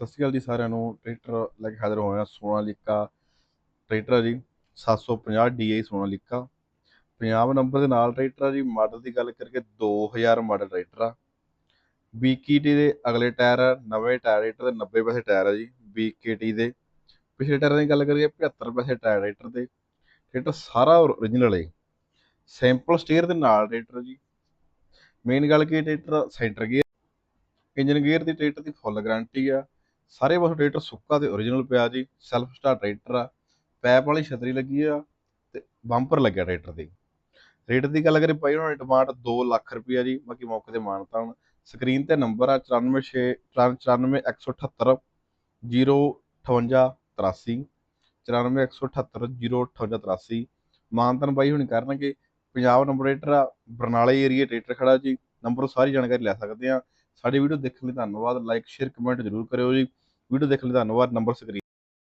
ਸਤਿ ਸ਼੍ਰੀ ਅਕਾਲ ਜੀ ਸਾਰਿਆਂ ਨੂੰ। ਟਰੈਕਟਰ ਲੈ ਕੇ ਹਾਜ਼ਰ ਹੋਇਆ ਸੋਨਾਲੀਕਾ ਟਰੈਕਟਰ ਹੈ ਜੀ 750 DI ਸੋਨਾਲੀਕਾ। ਪੰਜਾਬ ਨੰਬਰ ਦੇ ਨਾਲ ਟਰੈਕਟਰ ਆ ਜੀ ਮਾਡਲ ਦੀ ਗੱਲ ਕਰਕੇ 2000 ਮਾਡਲ ਟਰੈਕਟਰ ਆ। BKT ਦੇ ਅਗਲੇ ਟਾਇਰ ਆ, ਨਵੇਂ ਟਾਇਰ ਟਰੈਕਟਰ ਦੇ 90 ਪੈਸੇ ਟਾਇਰ ਆ ਜੀ BKT ਦੇ। ਪਿਛਲੇ ਟਾਇਰਾਂ ਦੀ ਗੱਲ ਕਰੀਏ 75 ਪੈਸੇ ਟਾਇਰ ਟਰੈਕਟਰ ਦੇ। ਟਰੈਕਟਰ ਸਾਰਾ ਓਰੀਜਨਲ ਹੈ ਸੈਂਪਲ ਸਟੇਅਰ ਦੇ ਨਾਲ ਟਰੈਕਟਰ ਜੀ। ਮੇਨ ਗੱਲ ਕੀ tractor centre gear engine gear ਦੀ ਟਰੈਕਟਰ ਦੀ ਫੁੱਲ ਗਾਰੰਟੀ ਆ। ਸਾਰੇ ਪਾਸੋਂ ਟਰੈਕਟਰ ਸੁੱਕਾ ਤੇ ਓਰੀਜਨਲ ਪਿਆ ਜੀ ਸੈਲਫ ਸਟਾਰਟ ਟਰੈਕਟਰ ਆ ਪੈਪ ਵਾਲੀ ਛਤਰੀ ਲੱਗੀ ਆ ਤੇ ਬੰਪਰ ਲੱਗਿਆ ਟਰੈਕਟਰ ਦੇ ਰੇਟ ਦੀ ਗੱਲ ਕਰੇ ਭਾਈ ਉਹਨਾਂ ਦੀ ਡਿਮਾਂਡ 2 ਲੱਖ ਰੁਪਈਆ ਜੀ, ਬਾਕੀ ਮੌਕੇ ਤੇ ਮਾਨਤਾ ਸਕਰੀਨ ਤੇ ਨੰਬਰ ਆ 946 94178 05883 94178 05883 ਮਾਨਤਨ ਬਾਈ ਹੁਣੀ ਕਰਨਗੇ, ਪੰਜਾਬ ਨੰਬਰ ਰੇਟਰ ਆ, ਬਰਨਾਲੇ ਏਰੀਆ ਟਰੈਕਟਰ ਖੜਾ ਜੀ। ਨੰਬਰ ਸਾਰੀ ਜਾਣਕਾਰੀ ਲੈ ਸਕਦੇ ਆ। ਸਾਡੀ ਵੀਡੀਓ ਦੇਖਣ ਲਈ ਧੰਨਵਾਦ। ਲਾਈਕ ਸ਼ੇਅਰ ਕਮੈਂਟ ਜ਼ਰੂਰ ਕਰਿਓ ਜੀ। ਵੀਡੀਓ ਦੇਖਣ ਲਈ ਧੰਨਵਾਦ ਨੰਬਰ ਸਕਰੀਨ